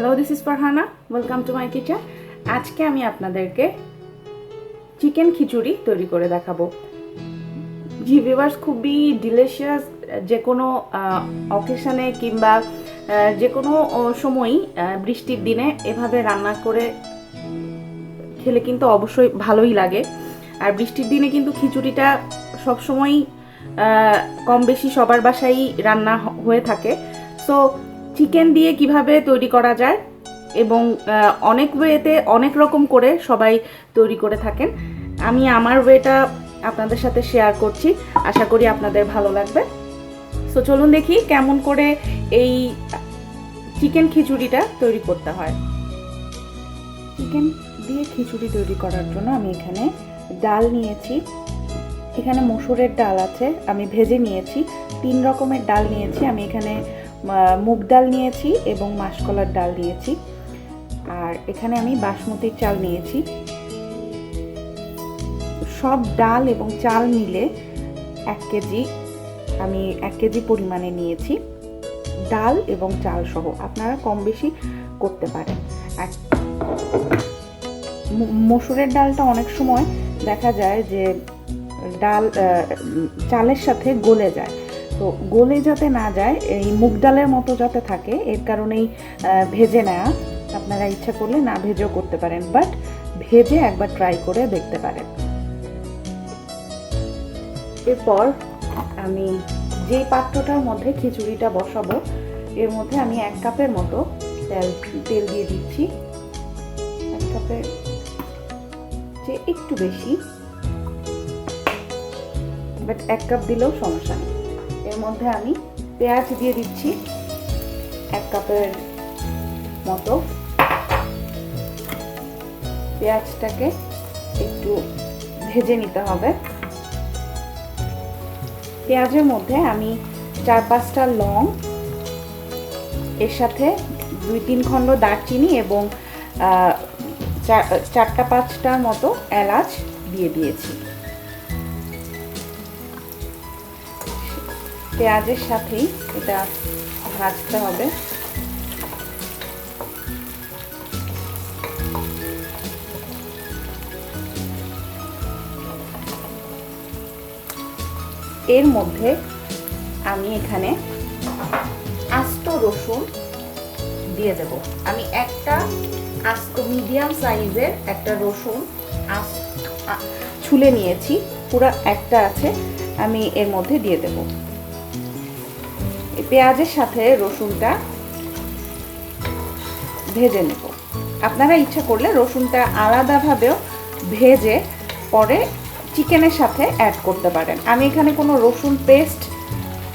Hello this is Farhana welcome to my kitchen আজকে আমি আপনাদেরকে চিকেন খিচুড়ি তৈরি করে দেখাবো। জি ভিভার্স খুবই ডিলিশিয়াস যে কোনো অকেশনে কিংবা যে কোনো সময়ই বৃষ্টির দিনে এভাবে রান্না করে খেলে কিন্তু অবশ্যই ভালোই লাগে। আর বৃষ্টির দিনে কিন্তু খিচুড়িটা সবসময়ই কম বেশি সবার বাসায় রান্না হয়ে থাকে। সো চিকেন দিয়ে কীভাবে তৈরি করা যায় এবং অনেক ওয়েতে অনেক রকম করে সবাই তৈরি করে থাকেন। আমি আমার ওয়েটা আপনাদের সাথে শেয়ার করছি। আশা করি আপনাদের ভালো লাগবে। সো চলুন দেখি কেমন করে এই চিকেন খিচুড়িটা তৈরি করতে হয়। চিকেন দিয়ে খিচুড়ি তৈরি করার জন্য আমি এখানে ডাল নিয়েছি। এখানে মসুরের ডাল আছে, আমি ভেজে নিয়েছি। তিন রকমের ডাল নিয়েছি, আমি এখানে মুগ ডাল নিয়েছি এবং মাসকলার ডাল নিয়েছি। আর এখানে আমি বাসমতির চাল নিয়েছি। সব ডাল এবং চাল মিলে এক কেজি, আমি এক কেজি পরিমাণে নিয়েছি ডাল এবং চাল সহ। আপনারা কম বেশি করতে পারেন। মসুরের ডালটা অনেক সময় দেখা যায় যে ডাল চালের সাথে গলে যায়। তো গলে যাতে না যায়, এই মুগ ডালের মতো যাতে থাকে, এর কারণেই ভেজে নেওয়া আপনারা ইচ্ছা করলে না ভেজেও করতে পারেন, বাট ভেজে একবার ট্রাই করে দেখতে পারেন। এরপর আমি যে পাত্রটার মধ্যে খিচুড়িটা বসাবো, এর মধ্যে আমি এক কাপের মতো তেল তেল দিয়ে দিচ্ছি। এক কাপের যে একটু বেশি, বাট এক কাপ দিলেও সমস্যা নেই। মধ্যে আমি পেঁয়াজ দিয়ে দিচ্ছি এক কাপের মতো। পেঁয়াজটাকে একটু ভেজে নিতে হবে। পেঁয়াজের মধ্যে আমি চার পাঁচটা লং, এর সাথে দুই তিন খণ্ড দারচিনি এবং চারটা পাঁচটার মতো এলাচ দিয়ে দিয়েছি। পেঁয়াজের সাথেই এটা ভাজতে হবে। এর মধ্যে আমি এখানে আস্ত রসুন দিয়ে দেব। আমি একটা আস্ত মিডিয়াম সাইজের একটা রসুন ছুলে নিয়েছি। পুরো একটা আছে, আমি এর মধ্যে দিয়ে দেব। পেঁয়াজের সাথে রসুনটা ভেজে নেব। আপনারা ইচ্ছা করলে রসুনটা আলাদাভাবেও ভেজে পরে চিকেনের সাথে অ্যাড করতে পারেন। আমি এখানে কোনো রসুন পেস্ট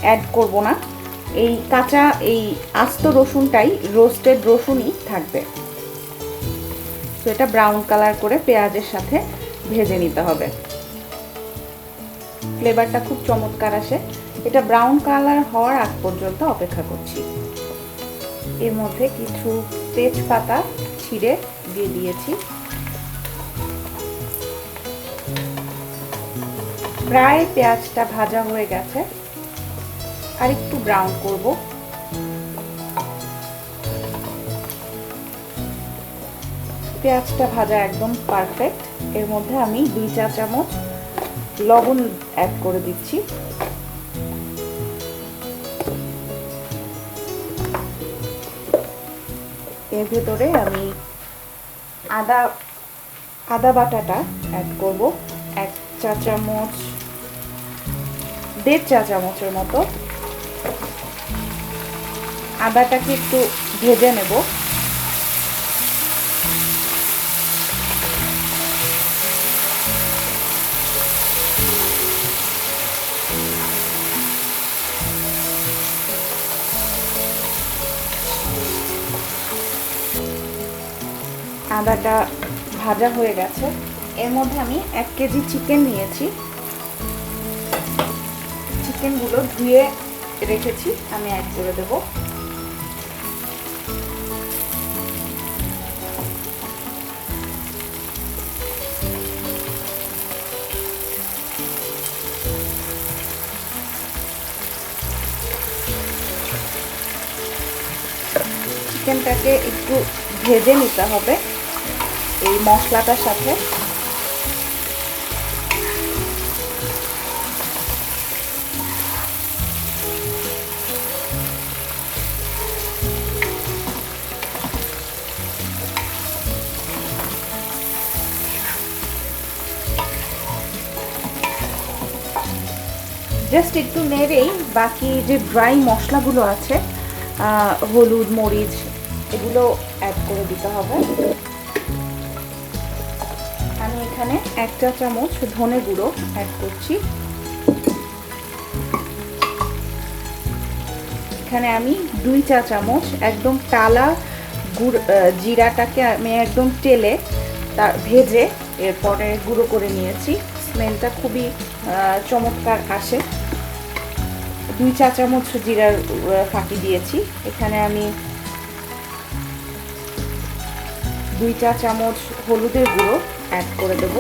অ্যাড করব না। এই কাঁচা, এই আস্ত রসুনটাই রোস্টেড রসুনই থাকবে। তো এটা ব্রাউন কালার করে পেঁয়াজের সাথে ভেজে নিতে হবে। ফ্লেভারটা খুব চমৎকার আসে। এটা ব্রাউন কালার হওয়ার আগ পর্যন্ত অপেক্ষা করছি। এর মধ্যে কিছু তেজপাতা ছিঁড়ে দিয়ে দিয়েছি। প্রায় পেঁয়াজটা ভাজা হয়ে গেছে। আর একটু ব্রাউন করব। পেঁয়াজটা ভাজা একদম পারফেক্ট এর মধ্যে আমি দুই চা চামচ লবণ অ্যাড করে দিচ্ছি। এর ভেতরে আমি আদা আদা বাটাটা অ্যাড করব। এক চা চামচ, দেড় চা চামচের মতো। আদাটাকে একটু ভেজে নেব। আদাটা ভাজা হয়ে গেছে। এর মধ্যে আমি এক কেজি চিকেন নিয়েছি। চিকেনগুলো ধুয়ে রেখেছি, আমি অ্যাড করে দেব। চিকেনটাকে একটু ভেজে নিতে হবে। এই মশলাটার সাথে। জাস্ট একটু নেড়েই বাকি যে ড্রাই মশলাগুলো আছে হলুদ, মরিচ, এগুলো অ্যাড করে দিতে হবে। এখানে এক চা চামচ ধনে গুঁড়ো অ্যাড করছি। এখানে আমি দুই চা চামচ একদম টালা গুড় জিরাটাকে আমি একদম তেলে তার ভেজে এরপরে গুঁড়ো করে নিয়েছি। স্মেলটা খুবই চমৎকার আসে। দুই চা চামচ জিরার ফাঁকি দিয়েছি। এখানে আমি দুই চা চামচ হলুদের গুঁড়ো অ্যাড করে দেব।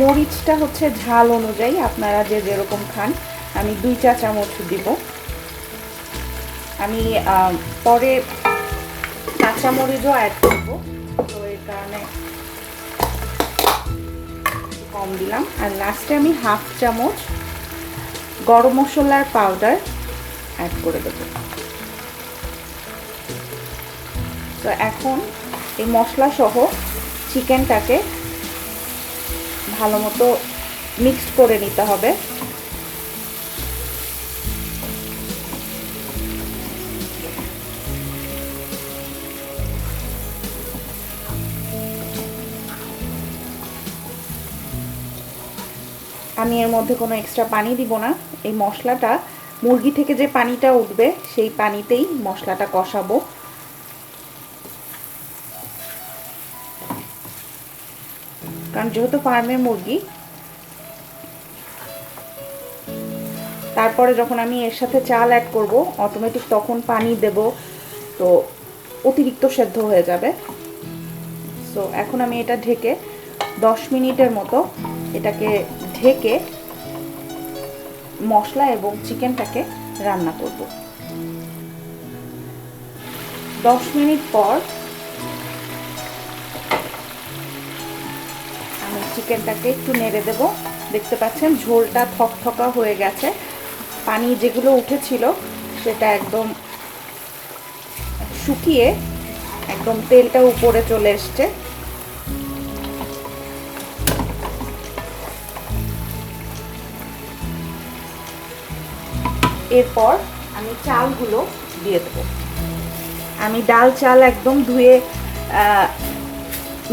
মরিচটা হচ্ছে ঝাল অনুযায়ী আপনারা যে যেরকম খান, আমি দুই চা চামচ দিব। আমি পরে কাঁচা মরিচও অ্যাড করব। তো এর কারণে কম দিলাম। আর লাস্টে আমি হাফ চামচ গরম মশলার পাউডার অ্যাড করে দেবো। তো এখন এই মশলা সহ চিকেনটাকে ভালো মতো মিক্সড করে নিতে হবে। আমি এর মধ্যে কোনো এক্সট্রা পানি দিব না। এই মশলাটা মুরগি থেকে যে পানিটা উঠবে, সেই পানিতেই মশলাটা কষাবো। কারণ যেহেতু ফার্মের মুরগি, তারপরে যখন আমি এর সাথে চাল অ্যাড করব অটোমেটিক তখন পানি দেব, তো অতিরিক্ত সেদ্ধ হয়ে যাবে। সো এখন আমি এটা ঢেকে দশ মিনিটের মতো এটাকে ঢেকে মশলা এবং চিকেনটাকে রান্না করব। দশ মিনিট পর চিকেনটাকে একটু নেড়ে দেব। দেখতে পাচ্ছেন ঝোলটা থকথকা হয়ে গেছে। পানি যেগুলো উঠেছিল সেটা একদম শুকিয়ে একদম তেলটা উপরে চলে এসছে। এরপর আমি চালগুলো দিয়ে দেবো। আমি ডাল চাল একদম ধুয়ে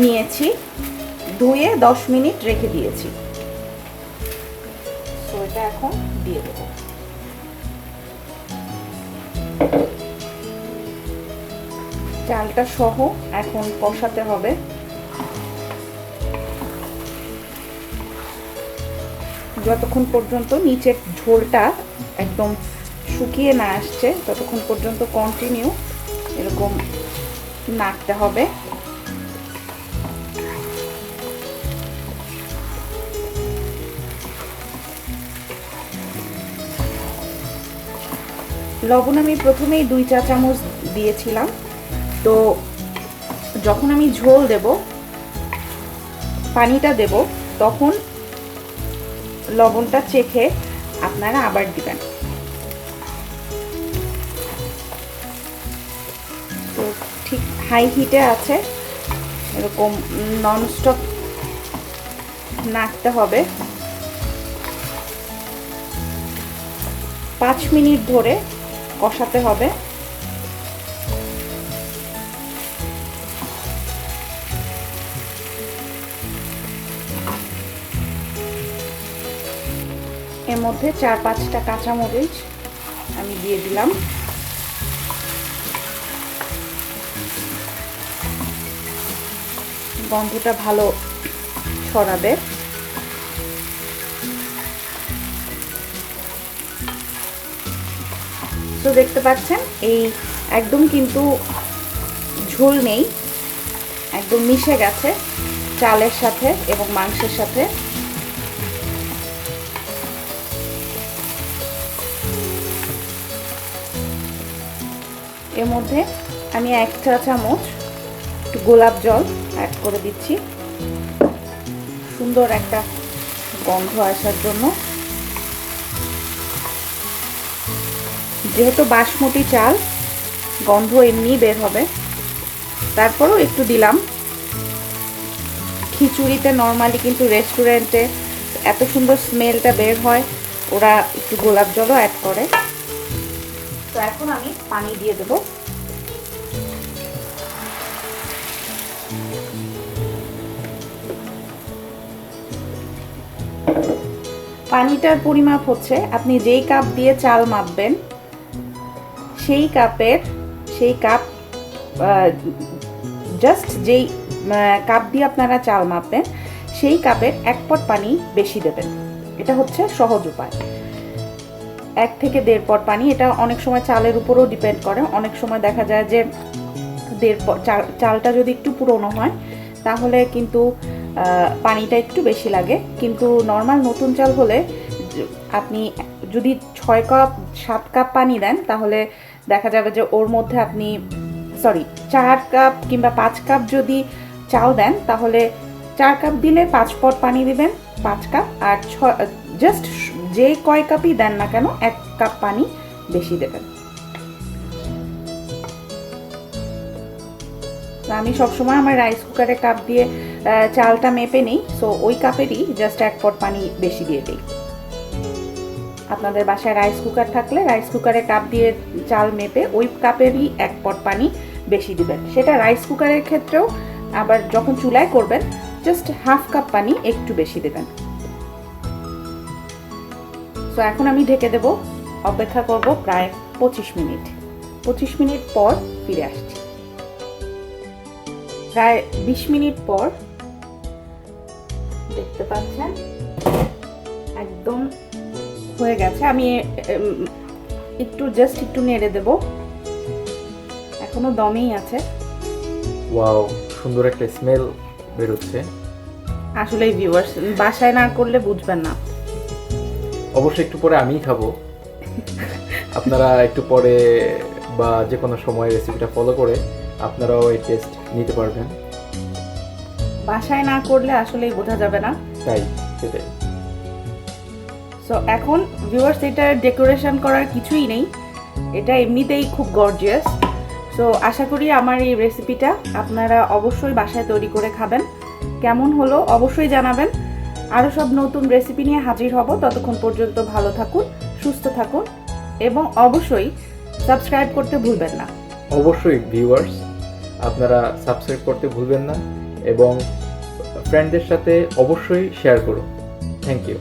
নিয়েছি। ধুয়ে দশ মিনিট রেখে দিয়েছি। তো এটা এখন দিয়ে দেবো। চালটা সহ এখন কষাতে হবে। যতক্ষণ পর্যন্ত নিচের ঝোলটা একদম শুকিয়ে না আসছে, ততক্ষণ পর্যন্ত কন্টিনিউ এরকম নাড়তে হবে। লবণ আমি প্রথমেই দুই চা চামচ দিয়েছিলাম। তো যখন আমি ঝোল দেব, পানিটা দেব, তখন লবণটা চেখে আপনারা আবার দিবেন। তো ঠিক হাই হিটে আছে, এরকম ননস্টপ নাড়তে হবে। পাঁচ মিনিট ধরে কষাতে হবে। এর মধ্যে চার পাঁচটা কাঁচামরিচ আমি দিয়ে দিলাম। গন্ধটা ভালো ছড়াবে। তো দেখতে পাচ্ছেন, এই একদম কিন্তু ঝোল নেই, একদম মিশে গেছে চালের সাথে এবং মাংসের সাথে। এর মধ্যে আমি এক চা চামচ একটু গোলাপ জল অ্যাড করে দিচ্ছি। সুন্দর একটা গন্ধ আসার জন্য। যেহেতু বাসমতি চাল, গন্ধ এমনি বের হবে। তারপরেও একটু দিলাম। খিচুড়িতে নর্মালি কিন্তু রেস্টুরেন্টে এত সুন্দর স্মেলটা বের হয়, ওরা একটু গোলাপ জলও অ্যাড করে। তো এখন আমি পানি দিয়ে দেবো। পানিটার পরিমাপ হচ্ছে, আপনি যেই কাপ দিয়ে চাল মাপবেন সেই কাপের, সেই কাপ জাস্ট যেই কাপ দিয়ে আপনারা চাল মাপবেন, সেই কাপের এক পট পানি বেশি দেবেন। এটা হচ্ছে সহজ উপায়। এক থেকে দেড় পট পানি, এটা অনেক সময় চালের উপরও ডিপেন্ড করে। অনেক সময় দেখা যায় যে দেড় পট চাল- চালটা যদি একটু পুরনো হয়, তাহলে কিন্তু পানিটা একটু বেশি লাগে। কিন্তু নর্মাল নতুন চাল হলে, আপনি যদি ছয় কাপ, সাত কাপ পানি দেন, তাহলে দেখা যাবে যে ওর মধ্যে আপনি সরি চার কাপ কিংবা পাঁচ কাপ যদি চাল দেন, তাহলে চার কাপ দিলে পাঁচ পট পানি দিবেন, পাঁচ কাপ আর ছ জাস্ট যে কয় কাপই দেন না কেন, এক কাপ পানি বেশি দেবেন। আমি সবসময় আমার রাইস কুকারে কাপ দিয়ে চালটা মেপে নিই সো ওই কাপেরই জাস্ট এক পট পানি বেশি দিয়ে দিই। আপনাদের বাসায় রাইস কুকার থাকলে রাইস কুকারে কাপ দিয়ে চাল মেপে ওই কাপেরই এক পট পানি বেশি দিবেন। সেটা রাইস কুকারের ক্ষেত্রেও আবার যখন চুলায় করবেন জাস্ট হাফ কাপ পানি একটু বেশি দেবেন। সো এখন আমি ঢেকে দেব, অপেক্ষা করব প্রায় পঁচিশ মিনিট। পঁচিশ মিনিট পর ফিরে আসছি। প্রায় বিশ মিনিট পর দেখতে পাচ্ছেন, একদম হয়ে গেছে। আমি একটু জাস্ট একটু নেড়ে দেব। এখনও দমেই আছে। ওয়াও সুন্দর একটা স্মেল বেরোচ্ছে। আসলে ভিউয়ার্স বাসায় না করলে বুঝবেন না। অবশ্যই একটু পরে আমিই খাব। আপনারা একটু পরে বা যে কোনো সময় রেসিপিটা ফলো করে আপনারাও এই টেস্ট নিতে পারবেন। বাসায় না করলে আসলেই বোঝা যাবে না। তাই সেটাই। সো এখন ভিউয়ার্স এটা ডেকোরেশন করার কিছুই নেই। এটা এমনিতেই খুব গর্জিয়াস সো আশা করি আমার এই রেসিপিটা আপনারা অবশ্যই বাসায় তৈরি করে খাবেন। কেমন হলো অবশ্যই জানাবেন। আরও সব নতুন রেসিপি নিয়ে হাজির হব। ততক্ষণ পর্যন্ত ভালো থাকুন, সুস্থ থাকুন এবং অবশ্যই সাবস্ক্রাইব করতে ভুলবেন না। অবশ্যই ভিউয়ার্স আপনারা সাবস্ক্রাইব করতে ভুলবেন না এবং ফ্রেন্ডদের সাথে অবশ্যই শেয়ার করুন। Thank you